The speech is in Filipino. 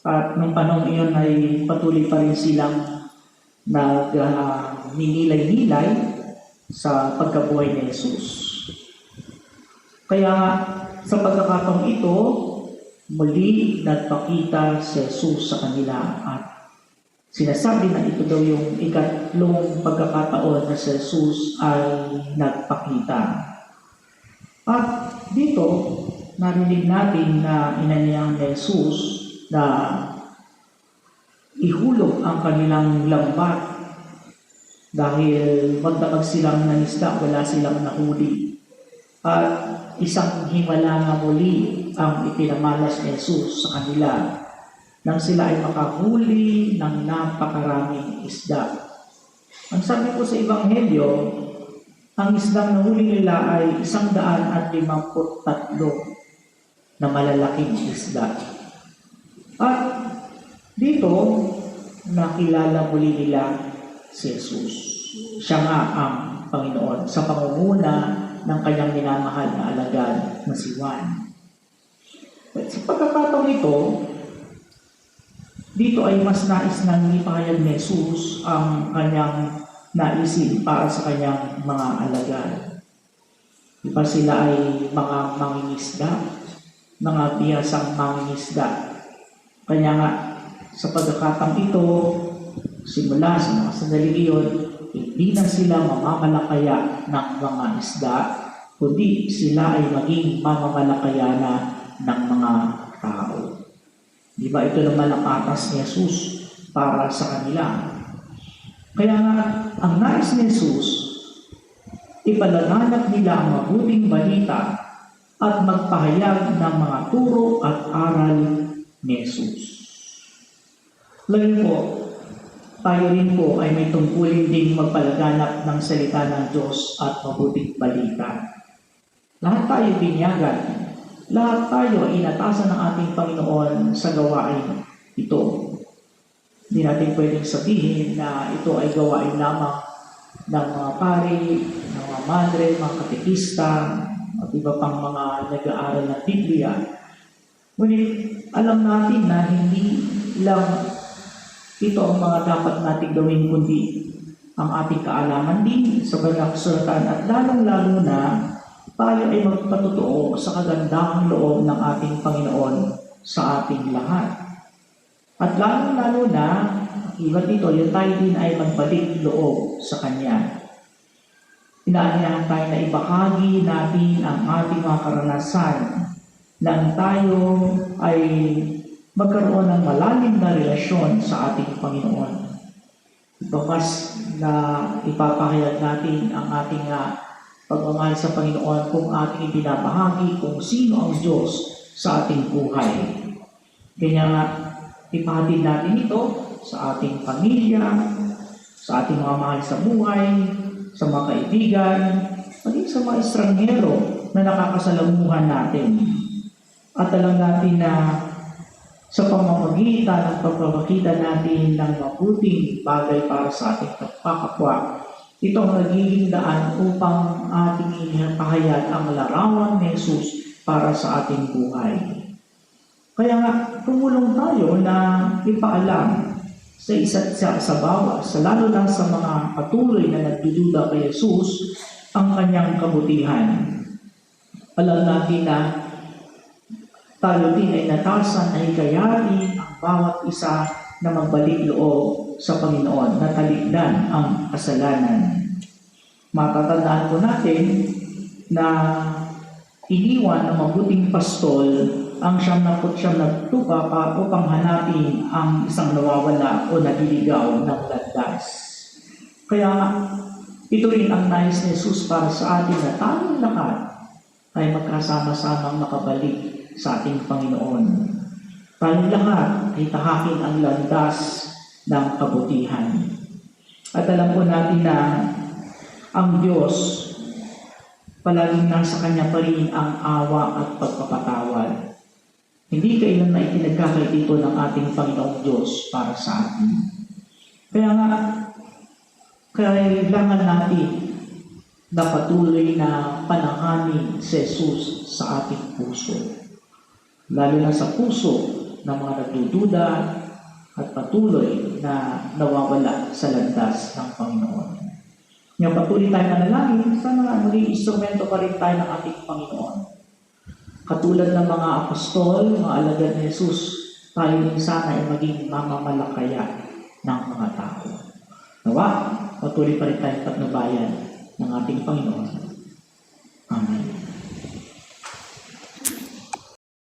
At nung panahon iyon ay patuloy pa rin silang nag-ninilay-nilay sa pagkabuhay ni Jesus. Kaya sa pagkakataong ito, muli nagpakita si Jesus sa kanila at sinasabi na ito daw yung ikatlong pagkakataon na si Jesus ay nagpakita. At dito, narinig natin na inaniyang ni Jesus na ihulog ang kanilang lambat dahil magdamag silang nangisda, wala silang nahuli. At isang himala nga muli ang ipinamalas ni Jesus sa kanila nang sila ay makahuli ng napakaraming isda. Ang sabi ko sa Ebanghelyo, ang isdang nahuli nila ay isang daan at limangput tatlo na malalaking isda. At dito, nakilala muli nila si Jesus. Siya nga ang Panginoon sa pangunguna ng kanyang minamahal na alagad na si Juan. At sa pagkakataon ito, dito ay mas nais nang ipahayag ni Jesus ang kanyang naisip para sa kanyang mga alagad. Di ba sila ay mga mangingisda, mga biyasang mangingisda. Kanya nga, sa pagkakataong ito, simula sa mga sandali iyon, hindi na sila mamamalakaya ng mga isda, kundi sila ay maging mamamalakaya na ng mga tao. Di ba ito naman ang atas ni Jesus para sa kanila? Kaya nga, ang nais ni Jesus, ipalaganap nila ang mabuting balita at magpahayag ng mga turo at aral ni Jesus. Ngayon po, tayo rin po ay may tungkulin ding magpalaganap ng salita ng Diyos at mabuting balita. Lahat tayo binyagan, lahat tayo ay inatasan ng ating Panginoon sa gawain ito. Hindi natin pwedeng sabihin na ito ay gawain lamang ng mga pari, ng mga madre, mga katekista, at iba pang mga nag-aaral ng Biblia. Ngunit alam natin na hindi lang ito ang mga dapat nating gawin kundi ang ating kaalaman din sa banal kasulatan at lalong-lalo na tayo ay magpatotoo sa kagandahang loob ng ating Panginoon sa ating lahat. At lalong-lalo na, iba dito, yung tayo din ay magbalik loob sa Kanya. Inaanyahan tayo na ibahagi natin ang ating mga karanasan nang tayo ay magkaroon ng malalim na relasyon sa ating Panginoon. Bakas na ipapahayag natin ang ating uh, pagmamahal sa Panginoon kung ating ibinabahagi kung sino ang Diyos sa ating buhay. Kaya nga, ipahatid natin ito sa ating pamilya, sa ating mga mahal sa buhay, sa mga kaibigan, maging sa mga estranghero na nakakasalamuhan natin. At alam natin na sa pamamagitan ng pagpapakita natin ng mabuting bagay para sa ating kapakapwa, ito ang nagiging daan upang ating inihapahayag ang larawan ni Jesus para sa ating buhay. Kaya nga, tumulong tayo na ipaalam sa isa't isa sa bawat, sa lalo na sa mga patuloy na nagdududa kay Jesus, ang kanyang kabutihan. Alam natin na tayo din ay natasan ay kayanin ang bawat isa na magbalik loob sa Panginoon na talikdan ang kasalanan. Matatandaan po natin na iniwan ng mabuting pastol ang siyam na siyam na tupa pa upang hanapin ang isang nawawala o naliligaw ng landas. Kaya ito rin ang nais ni Jesus para sa atin na tayong lahat ay magkasama-samang makabalik sa ating Panginoon. Tayong lahat ay tahakin ang landas ng kabutihan. At alam po natin na ang Diyos palaging nasa Kanya pa rin ang awa at pagpapatawad. Hindi kailan na itinagkakaitito ng ating Panginoong Diyos para sa atin. Kaya nga, kailangan natin na patuloy na panahanin si Jesus sa ating puso lalo na sa puso ng mga nagdududa at patuloy na nawawala sa landas ng Panginoon. Ngayon patuloy tayo manalangin, sana maging instrumento pa rin tayo ng ating Panginoon. Katulad ng mga apostol, mga alagad ni Jesus, tayo din sana ay maging mamamalakaya ng mga tao. Nawa, patuloy pa rin tayong patnubayan ng ating Panginoon.